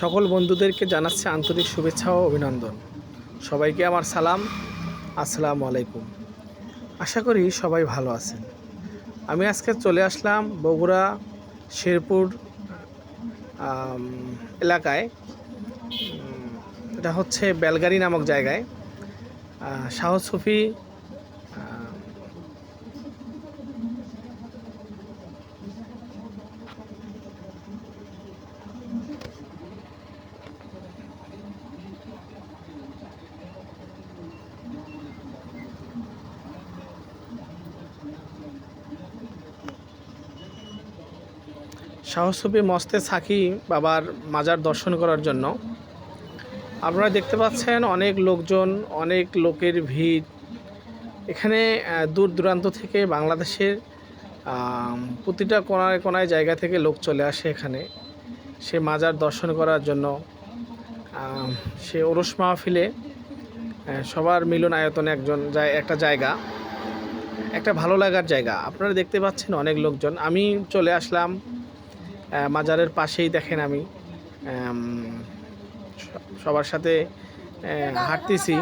সকল বন্ধুদেরকে জানাচ্ছি আন্তরিক শুভেচ্ছা ও অভিনন্দন। সবাইকে আমার সালাম। আসসালামু আলাইকুম। আশা করি সবাই ভালো আছেন। আমি আজকে চলে আসলাম বগুড়া শেরপুর এলাকায়। এটা হচ্ছে বেলগাড়ি নামক জায়গায়। শাহ সুফি সাহসবী মস্তে সাকি বাবার মাজার দর্শন করার জন্য। আপনারা দেখতে পাচ্ছেন অনেক লোকজন, অনেক লোকের ভিড়। এখানে দূর দূরান্ত থেকে বাংলাদেশের প্রতিটা কোনায় কোনায় জায়গা থেকে লোক চলে আসে এখানে। সে মাজার দর্শন করার জন্য সে ওরস মাহফিলে সবার মিলন আয়তনে একজন একটা জায়গা। একটা ভালো লাগার জায়গা। আপনারা দেখতে পাচ্ছেন অনেক লোকজন। আমি চলে আসলাম মাজারের পাশেই দেখেন আমি সবার সাথে হাঁটতেছি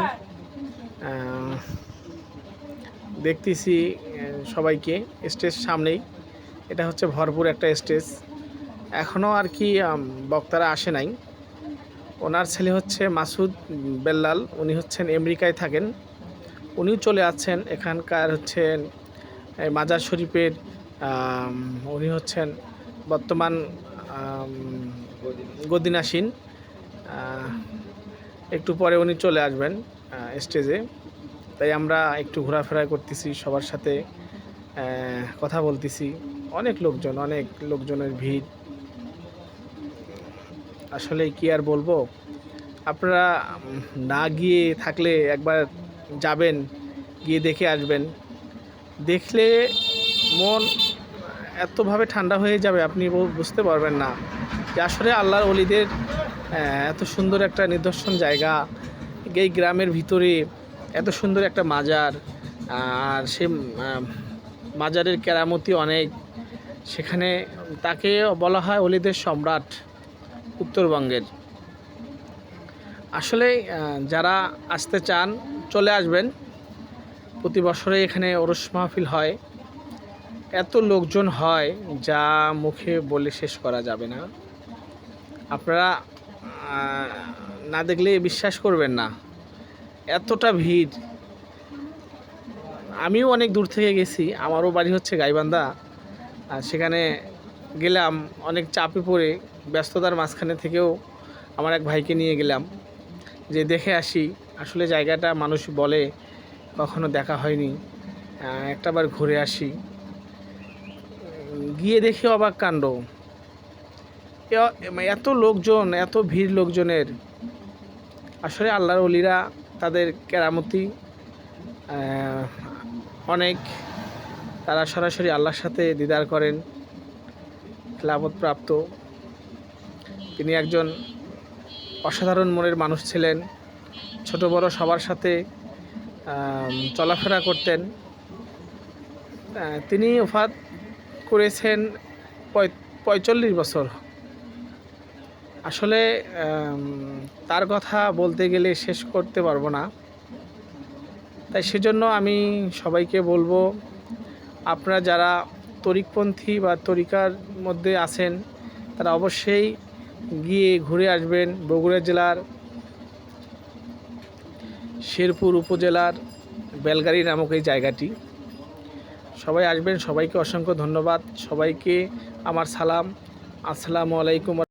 দেখতেছি সবাইকে, স্টেজ সামনেই। এটা হচ্ছে ভরপুর একটা স্টেজ। এখনও আর কি বক্তারা আসে নাই। ওনার ছেলে হচ্ছে মাসুদ বেল্লাল, উনি হচ্ছেন আমেরিকায় থাকেন। উনিও চলে আসছেন, এখানকার হচ্ছেন মাজার শরীফের উনি হচ্ছেন বর্তমান গদিনাসীন একটু পরে উনি চলে আসবেন স্টেজে। তাই আমরা একটু ঘোরাফেরা করতেছি, সবার সাথে কথা বলতেছি। অনেক লোকজন, অনেক লোকজনের ভিড়। আসলে কি আর বলব? আপনারা না গিয়ে থাকলে একবার যাবেন, গিয়ে দেখে আসবেন। দেখলে মন এতভাবে ঠান্ডা হয়ে যাবে আপনি বুঝতে পারবেন না। যে আসলে আল্লাহর অলিদের এত সুন্দর একটা নিদর্শন জায়গা, এই গ্রামের ভিতরে এত সুন্দর একটা মাজার, আর সে মাজারের কেরামতি অনেক। সেখানে তাকে বলা হয় অলিদের সম্রাট উত্তরবঙ্গের। আসলে যারা আসতে চান, চলে আসবেন। প্রতি বছরে এখানে ওরস মাহফিল হয়। এত লোকজন হয় যা মুখে বলে শেষ করা যাবে না। আপনারা না দেখলে বিশ্বাস করবেন না। এতটা ভিড়। আমিও অনেক দূর থেকে গেছি। আমারও বাড়ি হচ্ছে গাইবান্ধা। আর সেখানে গেলাম, অনেক চাপে পড়ে ব্যস্ততার মাঝখানে থেকেও আমার এক ভাইকে নিয়ে গেলাম। যে দেখে আসি, আসলে জায়গাটা মানুষ বলে, কখনো দেখা হয়নি। একটাবার ঘুরে আসি। গিয়ে দেখি অবাক কাণ্ড। এত লোকজন, এত ভিড় লোকজনের। আসলে আল্লাহর অলিরা তাদের কেরামতি অনেক। তারা সরাসরি আল্লাহর সাথে দিদার করেন প্রাপ্ত তিনি একজন অসাধারণ মনের মানুষ ছিলেন। ছোট বড় সবার সাথে চলাফেরা করতেন। তিনি ওফাত করেছেন পঁয়- পঁয়তাল্লিশ বছর। আসলে তার কথা বলতে গেলে শেষ করতে পারব না। তাই সেজন্য আমি সবাইকে বলব, আপনারা যারা তরিকপন্থী বা তরিকার মধ্যে আছেন, তারা অবশ্যই গিয়ে ঘুরে আসবেন বগুড়া জেলার শেরপুর উপজেলার বেলগাড়ি নামক এই জায়গাটি। সবাই আসবেন সবাইকে অসংখ্য ধন্যবাদ। সবাইকে আমার সালাম। আসসালামু আলাইকুম।